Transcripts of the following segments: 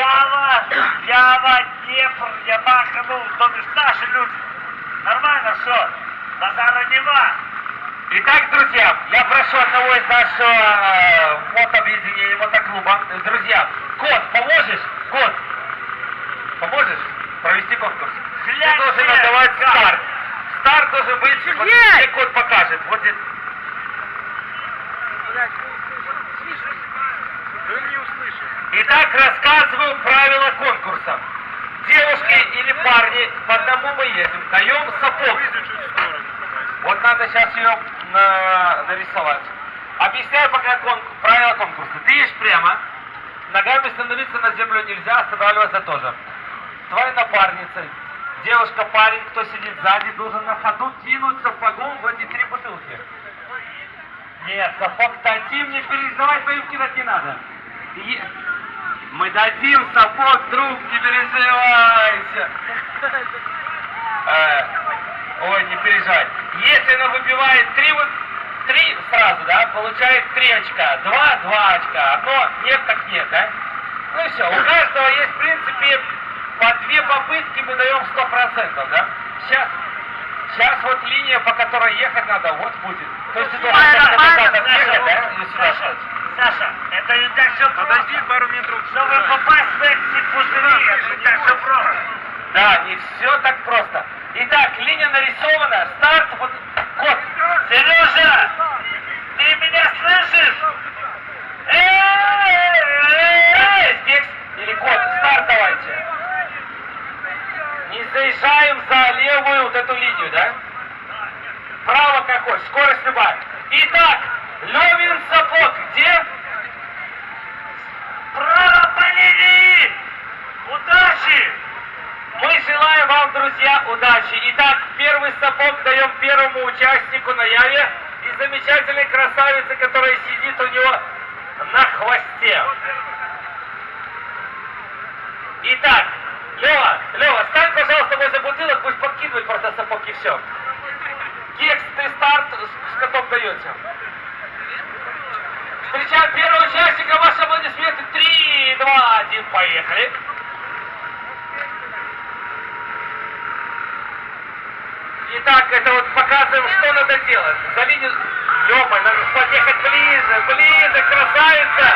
Ява, Ява, Днепр, Ямаха, ну, то бишь наши люди. Нормально, все. Базара нема. Итак, друзья, я прошу одного из нашего э, мотобъединения, мотоклуба. Друзья, Кот, поможешь? Кот, поможешь провести конкурс? Ты должен отдавать старт. Старт должен быть, вот тебе кот покажет. Вот здесь. Итак, рассказываю правила конкурса. Девушки или парни, по одному мы едем, даем сапог. Вот надо сейчас ее на- нарисовать. Объясняю пока кон- правила конкурса. Ты едешь прямо, ногами становиться на землю нельзя, останавливаться тоже. Твоя напарница, девушка, парень, кто сидит сзади, должен на ходу двинуть сапогом в эти три бутылки. Нет, сапог дадим, не переживай, твоим кидать не надо. Мы дадим сапог, друг, не переживайся. Э, ой, не переживай. Если она выбивает три, вот, три сразу, да, получает три очка. Два, два очка. Одно нет, так нет, да? Ну и все. У каждого есть, в принципе, по две попытки мы даем сто процентов, да? Сейчас, сейчас вот линия, по которой ехать надо, вот будет. То есть нормально, назад отъехать, Саша. да? И сюда Саша, это не так все Подожди просто. пару метров. Чтобы попасть в эти пустыни, это не так все просто. Да, не все так просто. Итак, линия нарисована, старт, вот, кот. Сережа, ты меня слышишь? Эй, здесь, или кот, старт давайте. Не заезжаем за левую вот эту линию, да? Право как хочешь, скорость любая. Итак, Левин сапог, где? Право по! Удачи! Мы желаем вам, друзья, удачи. Итак, первый сапог даем первому участнику на Яве и замечательной красавице, которая сидит у него на хвосте. Итак, Лева, Лева, стань, пожалуйста, возле бутылок, пусть подкидывает просто сапог и все. Кекс, ты старт с котом даете. Встречаем первого участника, ваши аплодисменты. Три, два, один, поехали. Итак, это вот показываем, что надо делать. За линию... Лёма, надо подъехать ближе, ближе, красавица!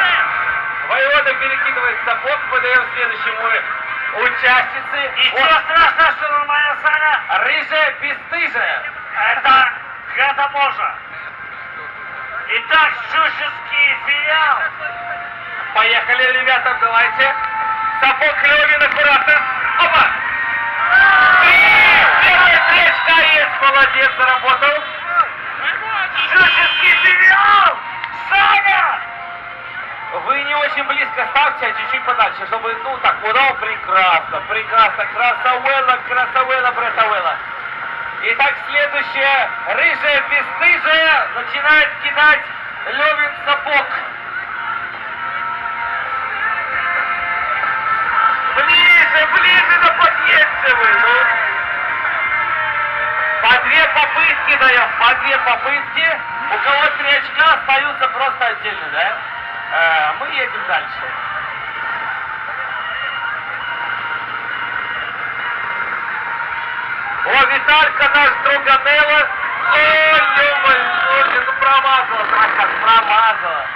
Воевода перекидывает сапог, мы даем следующему участнице. Ничего Вот, страшного, что нормально, Саня. рыжая, бесстыжая. Это, это можно. Итак, Щучинский филиал. Поехали, ребята, давайте. Сапог Левин аккуратно. Опа! Первая тречка есть, молодец, заработал. Щучинский филиал. Саня! Вы не очень близко ставьте, а чуть-чуть подальше, чтобы, ну так, удал прекрасно, прекрасно, красавела, красавела, братавела. Итак, следующая, рыжая, бесстыжая, начинает кидать Левин сапог. Ближе, ближе, да подъедьте вы, ну. По две попытки даем, по две попытки. У кого три очка остаются просто отдельно, да? Э, мы едем дальше. О, Виталька наш друганелла. Ой, ё ну промазала, прокат, промазала.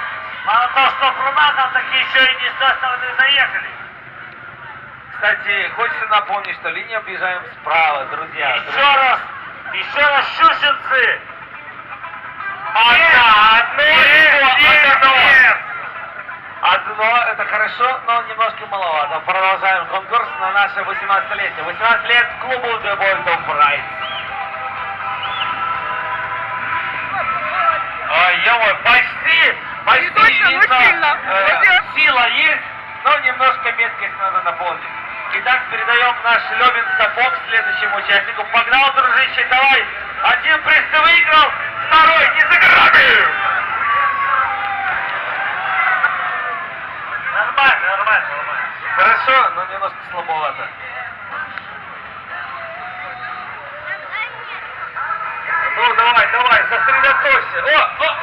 Мало того, что промазал, так еще и не с той стороны заехали. Кстати, хочется напомнить, что линию объезжаем справа, друзья. Еще раз, еще раз, щучинцы. Одна, одно, Есть, одно. есть. Одно, это хорошо, но немножко маловато. Продолжаем конкурс на наше 18-летие. 18 лет клубу The Bold of Bright. Ой, ё почти, почти точно, но видно, сильно. э, сила есть, но немножко меткость надо наполнить. Итак, передаем наш Левин сапог следующему участнику. Погнал, дружище, давай. Один приз ты выиграл, второй не за горами. Нормально, нормально, нормально. Хорошо, но немножко слабовато. Ну, давай, давай, сосредоточься. О, о!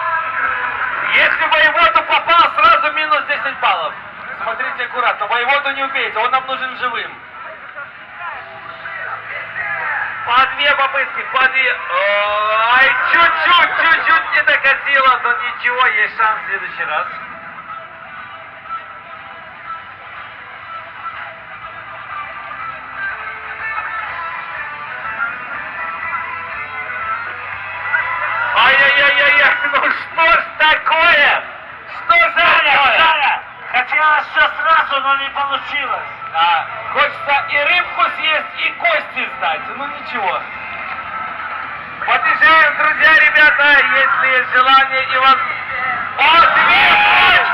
Если воевода попал, сразу минус 10 баллов. смотрите аккуратно. Воеводу не убейте, он нам нужен живым. По две попытки, по две. Ай, чуть-чуть, чуть-чуть не докатило, но ничего, есть шанс в следующий раз. Ай-яй-яй-яй, ну что ж такое? Что за такое? Хотелось все сразу, но не получилось. А, хочется и рыбку съесть, и кости сдать. Ну ничего. Подъезжаем, друзья, ребята, если есть желание и вас...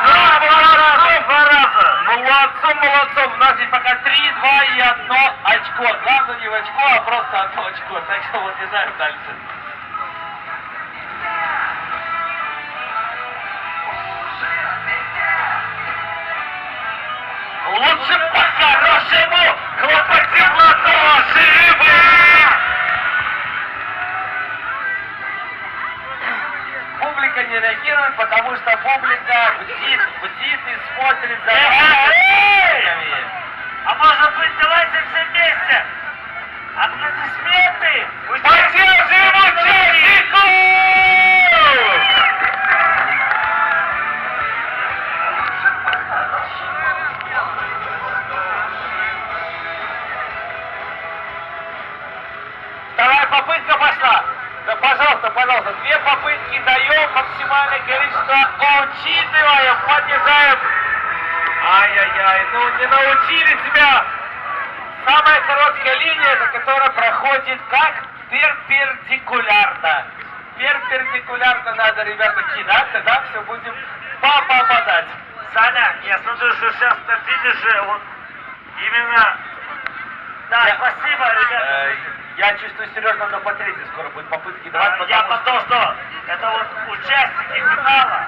Да, два раза, два раза. Молодцом, молодцом. У нас здесь пока три, два и одно очко. Главное не в очко, а просто одно очко. Так что вот езжаем дальше. Лучше по-хорошему хлопотимо живы! Публика не реагирует, потому что публика бдит, бдит и смотрит за! Ну не научили тебя. Самая короткая линия, это которая проходит как перпендикулярно. Перпендикулярно надо, ребята, кидать, тогда все будем попадать. Саня, я смотрю, что сейчас на финише вот именно... Да, Я- спасибо, Э, ребята. Я чувствую, Сереж, нам на по третьей скоро будет попытки давать, А, Я потому потому что это вот участники финала.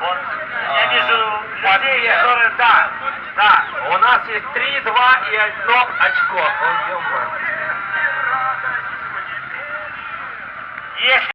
Вот я А, вижу людей, которые да, да. У нас есть 3, 2 и одно очко. Ой. Если